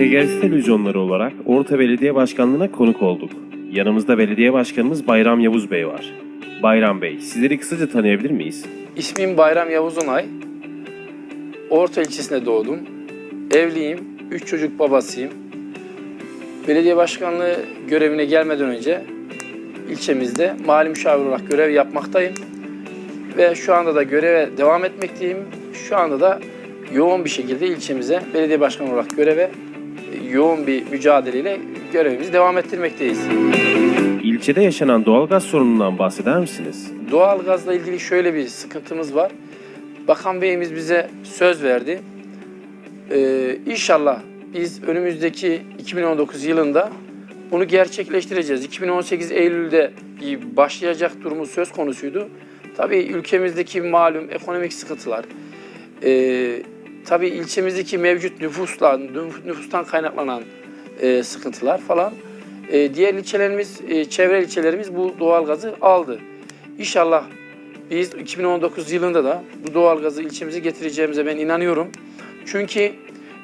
TGRT televizyonları olarak Orta Belediye Başkanlığı'na konuk olduk. Yanımızda belediye başkanımız Bayram Yavuz Bey var. Bayram Bey, sizleri kısaca tanıyabilir miyiz? İsmim Bayram Yavuz Onay. Orta ilçesinde doğdum. Evliyim. Üç çocuk babasıyım. Belediye başkanlığı görevine gelmeden önce ilçemizde mali müşavir olarak görev yapmaktayım. Ve şu anda da göreve devam etmekteyim. Şu anda da yoğun bir şekilde ilçemize belediye başkanı olarak göreve e, yoğun bir mücadeleyle görevimizi devam ettirmekteyiz. İlçede yaşanan doğalgaz sorunundan bahseder misiniz? Doğalgazla ilgili şöyle bir sıkıntımız var. Bakan Beyimiz bize söz verdi. Ee, inşallah biz önümüzdeki 2019 yılında bunu gerçekleştireceğiz. 2018 Eylül'de başlayacak durumu söz konusuydu. Tabii ülkemizdeki malum ekonomik sıkıntılar, ee, tabii ilçemizdeki mevcut nüfusla, nüf- nüfustan kaynaklanan e, sıkıntılar falan. E, diğer ilçelerimiz, e, çevre ilçelerimiz bu doğalgazı aldı. İnşallah biz 2019 yılında da bu doğalgazı ilçemize getireceğimize ben inanıyorum. Çünkü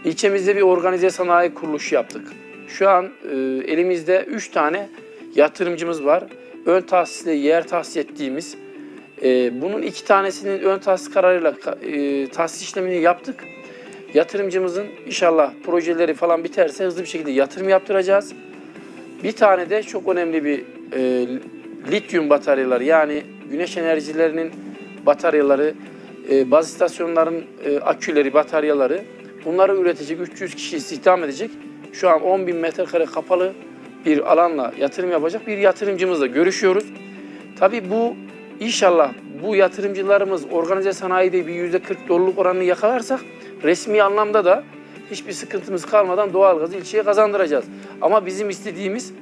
ilçemizde bir organize sanayi kuruluşu yaptık. Şu an e, elimizde 3 tane yatırımcımız var. Ön tahsisle yer tahsis ettiğimiz. e, bunun iki tanesinin ön tahsis kararıyla e, tahsis işlemini yaptık. Yatırımcımızın inşallah projeleri falan biterse hızlı bir şekilde yatırım yaptıracağız. Bir tane de çok önemli bir e, lityum bataryaları yani güneş enerjilerinin bataryaları, e, baz istasyonların e, aküleri, bataryaları bunları üretecek 300 kişi istihdam edecek. Şu an 10 bin metrekare kapalı bir alanla yatırım yapacak bir yatırımcımızla görüşüyoruz. Tabii bu inşallah bu yatırımcılarımız organize sanayide bir yüzde 40 doluluk oranını yakalarsak resmi anlamda da hiçbir sıkıntımız kalmadan doğalgazı ilçeye kazandıracağız. Ama bizim istediğimiz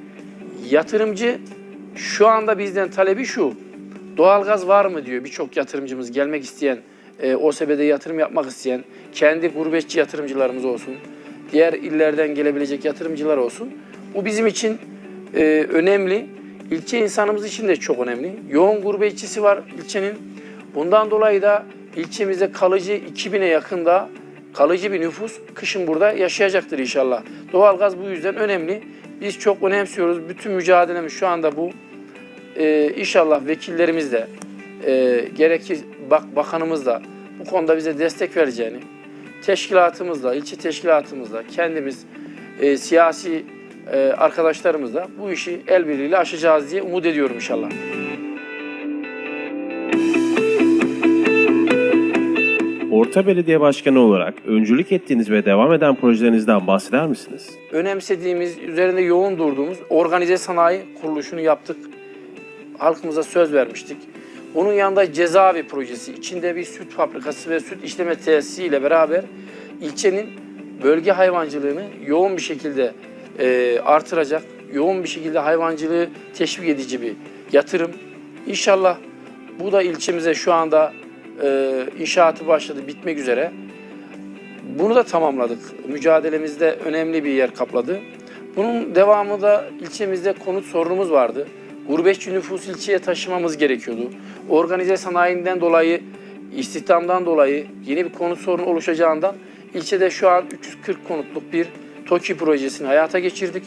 yatırımcı şu anda bizden talebi şu. Doğalgaz var mı diyor birçok yatırımcımız gelmek isteyen, e, OSB'de yatırım yapmak isteyen, kendi gurbetçi yatırımcılarımız olsun, diğer illerden gelebilecek yatırımcılar olsun. Bu bizim için e, önemli. İlçe insanımız için de çok önemli. Yoğun gurbetçisi var ilçenin. Bundan dolayı da ilçemizde kalıcı 2000'e yakında kalıcı bir nüfus kışın burada yaşayacaktır inşallah. Doğalgaz bu yüzden önemli. Biz çok önemsiyoruz. Bütün mücadelemiz şu anda bu. Ee, inşallah vekillerimiz de e, gerekir bak bakanımız da bu konuda bize destek vereceğini, teşkilatımızla, ilçe teşkilatımızla, kendimiz e, siyasi e, arkadaşlarımızla bu işi el birliğiyle aşacağız diye umut ediyorum inşallah. Orta Belediye Başkanı olarak öncülük ettiğiniz ve devam eden projelerinizden bahseder misiniz? önemsediğimiz, üzerinde yoğun durduğumuz organize sanayi kuruluşunu yaptık. Halkımıza söz vermiştik. Bunun yanında cezaevi projesi, içinde bir süt fabrikası ve süt işleme tesisi ile beraber ilçenin bölge hayvancılığını yoğun bir şekilde e, artıracak, yoğun bir şekilde hayvancılığı teşvik edici bir yatırım. İnşallah bu da ilçemize şu anda e, inşaatı başladı, bitmek üzere. Bunu da tamamladık. Mücadelemizde önemli bir yer kapladı. Bunun devamı da ilçemizde konut sorunumuz vardı. Gurbetçi nüfus ilçeye taşımamız gerekiyordu. Organize sanayinden dolayı, istihdamdan dolayı yeni bir konut sorunu oluşacağından ilçede şu an 340 konutluk bir TOKİ projesini hayata geçirdik.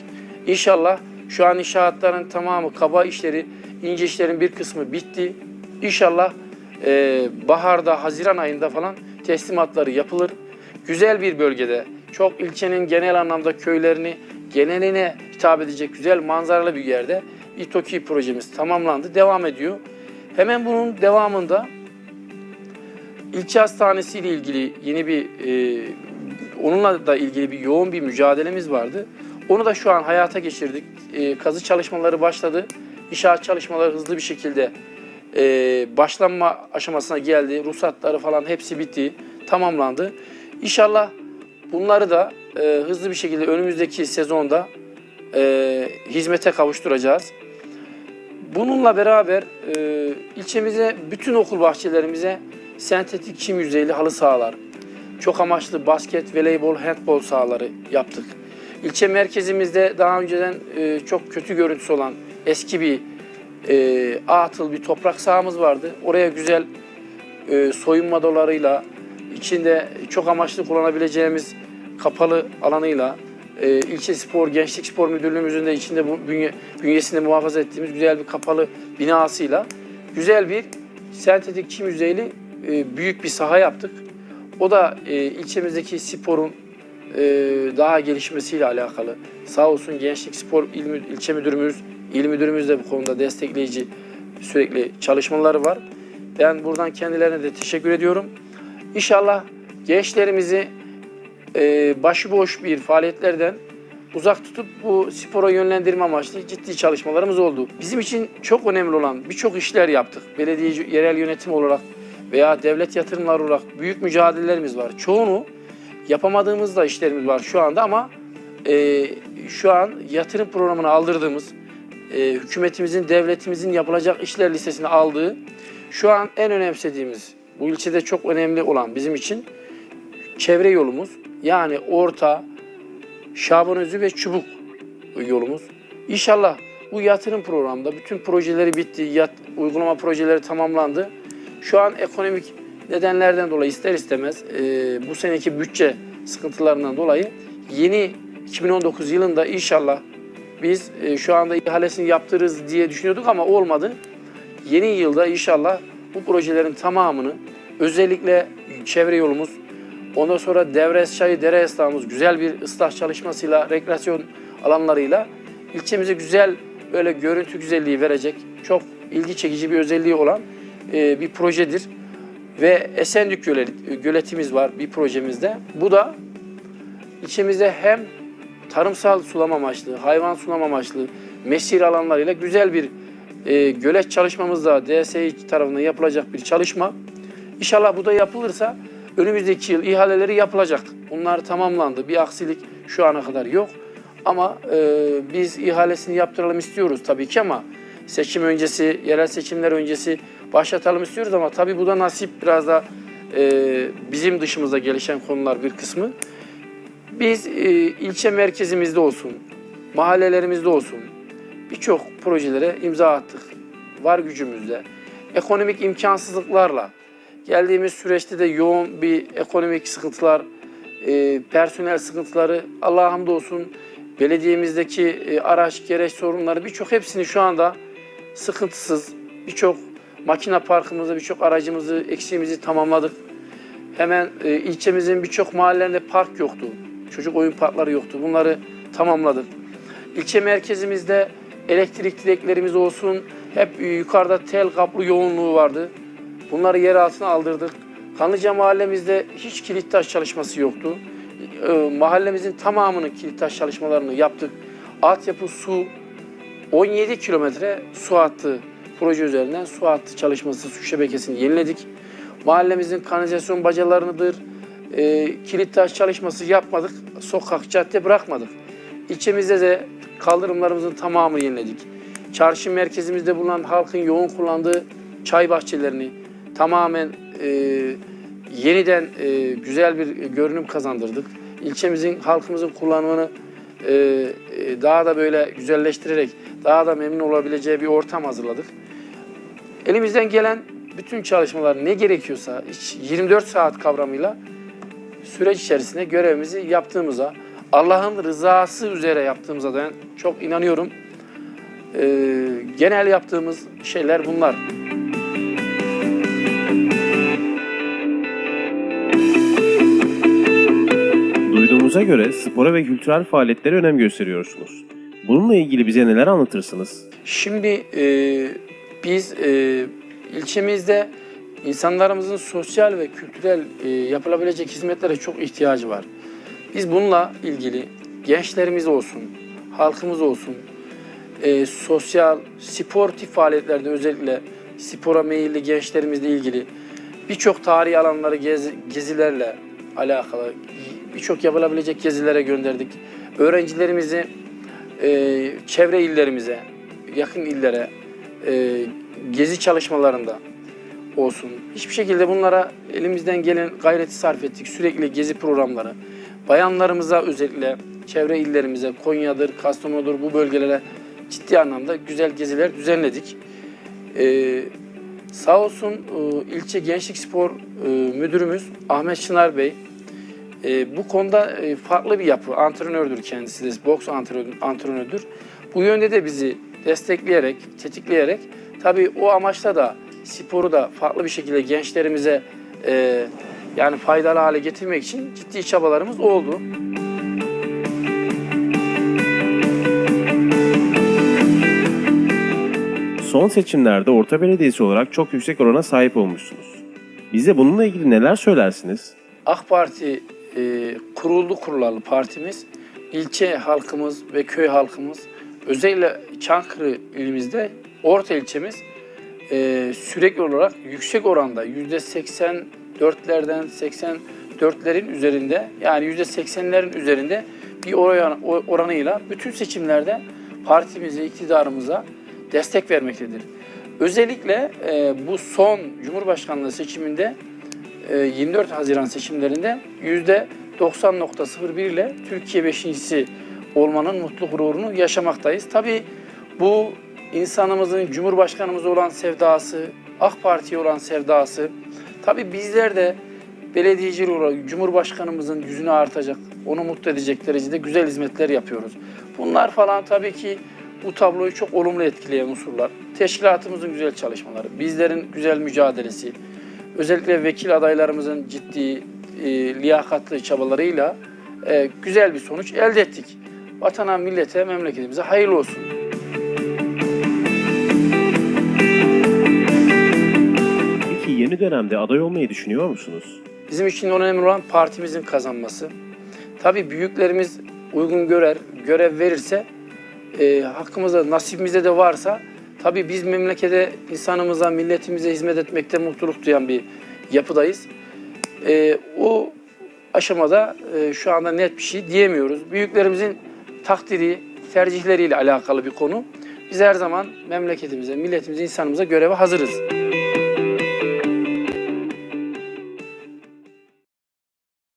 İnşallah şu an inşaatların tamamı, kaba işleri, ince işlerin bir kısmı bitti. İnşallah e, baharda, Haziran ayında falan teslimatları yapılır. Güzel bir bölgede, çok ilçenin genel anlamda köylerini geneline hitap edecek güzel manzaralı bir yerde İTOKİ projemiz tamamlandı, devam ediyor. Hemen bunun devamında ilçe hastanesi ile ilgili yeni bir, e, onunla da ilgili bir yoğun bir mücadelemiz vardı. Onu da şu an hayata geçirdik. E, kazı çalışmaları başladı. İnşaat çalışmaları hızlı bir şekilde e, başlanma aşamasına geldi. Ruhsatları falan hepsi bitti, tamamlandı. İnşallah bunları da e, hızlı bir şekilde önümüzdeki sezonda e, hizmete kavuşturacağız. Bununla beraber e, ilçemize bütün okul bahçelerimize sentetik çim yüzeyli halı sahalar, çok amaçlı basket, voleybol, handbol sahaları yaptık. İlçe merkezimizde daha önceden e, çok kötü görüntüsü olan eski bir e, atıl bir toprak sahamız vardı. Oraya güzel e, soyunma dolarıyla, içinde çok amaçlı kullanabileceğimiz kapalı alanıyla, e, ilçe spor, gençlik spor müdürlüğümüzün de içinde bu bünye, bünyesinde muhafaza ettiğimiz güzel bir kapalı binasıyla güzel bir sentetik çim yüzeyli e, büyük bir saha yaptık. O da e, ilçemizdeki sporun e, daha gelişmesiyle alakalı. Sağ olsun Gençlik Spor İl, ilçe müdürümüz, il müdürümüz de bu konuda destekleyici sürekli çalışmaları var. Ben buradan kendilerine de teşekkür ediyorum. İnşallah gençlerimizi e, başıboş bir faaliyetlerden uzak tutup bu spora yönlendirme amaçlı ciddi çalışmalarımız oldu. Bizim için çok önemli olan birçok işler yaptık. Belediye yerel yönetim olarak veya devlet yatırımları olarak büyük mücadelelerimiz var. Çoğunu yapamadığımız da işlerimiz var şu anda ama e, şu an yatırım programına aldırdığımız e, hükümetimizin, devletimizin yapılacak işler listesine aldığı şu an en önemsediğimiz bu ilçede çok önemli olan bizim için çevre yolumuz yani orta Şabanözü ve Çubuk yolumuz. İnşallah bu yatırım programında bütün projeleri bitti, yat, uygulama projeleri tamamlandı. Şu an ekonomik nedenlerden dolayı ister istemez e, bu seneki bütçe sıkıntılarından dolayı yeni 2019 yılında inşallah biz e, şu anda ihalesini yaptırırız diye düşünüyorduk ama olmadı. Yeni yılda inşallah bu projelerin tamamını özellikle çevre yolumuz, ondan sonra Devres Çayı Dere Islahımız güzel bir ıslah çalışmasıyla, rekreasyon alanlarıyla ilçemize güzel böyle görüntü güzelliği verecek, çok ilgi çekici bir özelliği olan e, bir projedir. Ve Esendük gölet- göletimiz var bir projemizde. Bu da ilçemizde hem tarımsal sulama amaçlı, hayvan sulama amaçlı, mesir alanlarıyla güzel bir e, gölet çalışmamız da DSİ tarafından yapılacak bir çalışma. İnşallah bu da yapılırsa önümüzdeki yıl ihaleleri yapılacak. Bunlar tamamlandı. Bir aksilik şu ana kadar yok. Ama e, biz ihalesini yaptıralım istiyoruz tabii ki ama seçim öncesi, yerel seçimler öncesi başlatalım istiyoruz ama tabii bu da nasip biraz da e, bizim dışımızda gelişen konular bir kısmı. Biz e, ilçe merkezimizde olsun, mahallelerimizde olsun birçok projelere imza attık. Var gücümüzle, ekonomik imkansızlıklarla geldiğimiz süreçte de yoğun bir ekonomik sıkıntılar, e, personel sıkıntıları, Allah'a hamdolsun belediyemizdeki e, araç, gereç sorunları birçok hepsini şu anda sıkıntısız, birçok makine parkımızda birçok aracımızı, eksiğimizi tamamladık. Hemen e, ilçemizin birçok mahallelerinde park yoktu. Çocuk oyun parkları yoktu. Bunları tamamladık. İlçe merkezimizde elektrik direklerimiz olsun. Hep e, yukarıda tel kaplı yoğunluğu vardı. Bunları yer altına aldırdık. Kanlıca mahallemizde hiç kilit çalışması yoktu. E, mahallemizin tamamının kilit taş çalışmalarını yaptık. Altyapı su 17 kilometre su hattı proje üzerinden su hattı çalışması, su şebekesini yeniledik. Mahallemizin kanalizasyon bacalarınıdır, e, kilit taş çalışması yapmadık, sokak, cadde bırakmadık. İlçemizde de kaldırımlarımızın tamamını yeniledik. Çarşı merkezimizde bulunan halkın yoğun kullandığı çay bahçelerini tamamen e, yeniden e, güzel bir görünüm kazandırdık. İlçemizin, halkımızın kullanımını e, e, daha da böyle güzelleştirerek daha da memnun olabileceği bir ortam hazırladık. Elimizden gelen bütün çalışmalar ne gerekiyorsa hiç 24 saat kavramıyla süreç içerisinde görevimizi yaptığımıza, Allah'ın rızası üzere yaptığımıza ben çok inanıyorum. Ee, genel yaptığımız şeyler bunlar. Duyduğumuza göre spora ve kültürel faaliyetlere önem gösteriyorsunuz. Bununla ilgili bize neler anlatırsınız? Şimdi e, biz e, ilçemizde insanlarımızın sosyal ve kültürel e, yapılabilecek hizmetlere çok ihtiyacı var. Biz bununla ilgili gençlerimiz olsun, halkımız olsun, e, sosyal, sportif faaliyetlerde özellikle spora meyilli gençlerimizle ilgili birçok tarihi alanları gezi, gezilerle alakalı birçok yapılabilecek gezilere gönderdik. Öğrencilerimizi e, çevre illerimize, yakın illere e, gezi çalışmalarında olsun. Hiçbir şekilde bunlara elimizden gelen gayreti sarf ettik. Sürekli gezi programları. Bayanlarımıza özellikle çevre illerimize, Konya'dır, Kastamonu'dur bu bölgelere ciddi anlamda güzel geziler düzenledik. Ee, sağ olsun e, ilçe Gençlik Spor e, Müdürümüz Ahmet Çınar Bey e, bu konuda e, farklı bir yapı. Antrenördür kendisi de, boks antrenör- antrenördür. Bu yönde de bizi destekleyerek, tetikleyerek tabii o amaçla da sporu da farklı bir şekilde gençlerimize e, yani faydalı hale getirmek için ciddi çabalarımız oldu. Son seçimlerde Orta Belediyesi olarak çok yüksek orana sahip olmuşsunuz. Bize bununla ilgili neler söylersiniz? AK Parti e, kuruldu kurulalı partimiz ilçe halkımız ve köy halkımız özellikle Çankırı ilimizde orta ilçemiz e, sürekli olarak yüksek oranda yüzde 84'lerden 84'lerin üzerinde yani yüzde 80'lerin üzerinde bir oran, oranıyla bütün seçimlerde partimize, iktidarımıza destek vermektedir. Özellikle e, bu son Cumhurbaşkanlığı seçiminde 24 Haziran seçimlerinde %90.01 ile Türkiye beşincisi olmanın mutlu gururunu yaşamaktayız. Tabii bu insanımızın Cumhurbaşkanımıza olan sevdası, AK Parti'ye olan sevdası, tabii bizler de belediyeciler olarak Cumhurbaşkanımızın yüzünü artacak, onu mutlu edecek derecede güzel hizmetler yapıyoruz. Bunlar falan tabii ki bu tabloyu çok olumlu etkileyen unsurlar. Teşkilatımızın güzel çalışmaları, bizlerin güzel mücadelesi, özellikle vekil adaylarımızın ciddi, e, liyakatlı çabalarıyla e, güzel bir sonuç elde ettik. Vatana, millete, memleketimize hayırlı olsun. Peki yeni dönemde aday olmayı düşünüyor musunuz? Bizim için önemli olan partimizin kazanması. Tabii büyüklerimiz uygun görer, görev verirse, e, hakkımızda, nasibimizde de varsa, tabii biz memlekete, insanımıza, milletimize hizmet etmekte mutluluk duyan bir yapıdayız. E, o aşamada e, şu anda net bir şey diyemiyoruz. Büyüklerimizin takdiri, tercihleriyle alakalı bir konu. Biz her zaman memleketimize, milletimize, insanımıza göreve hazırız.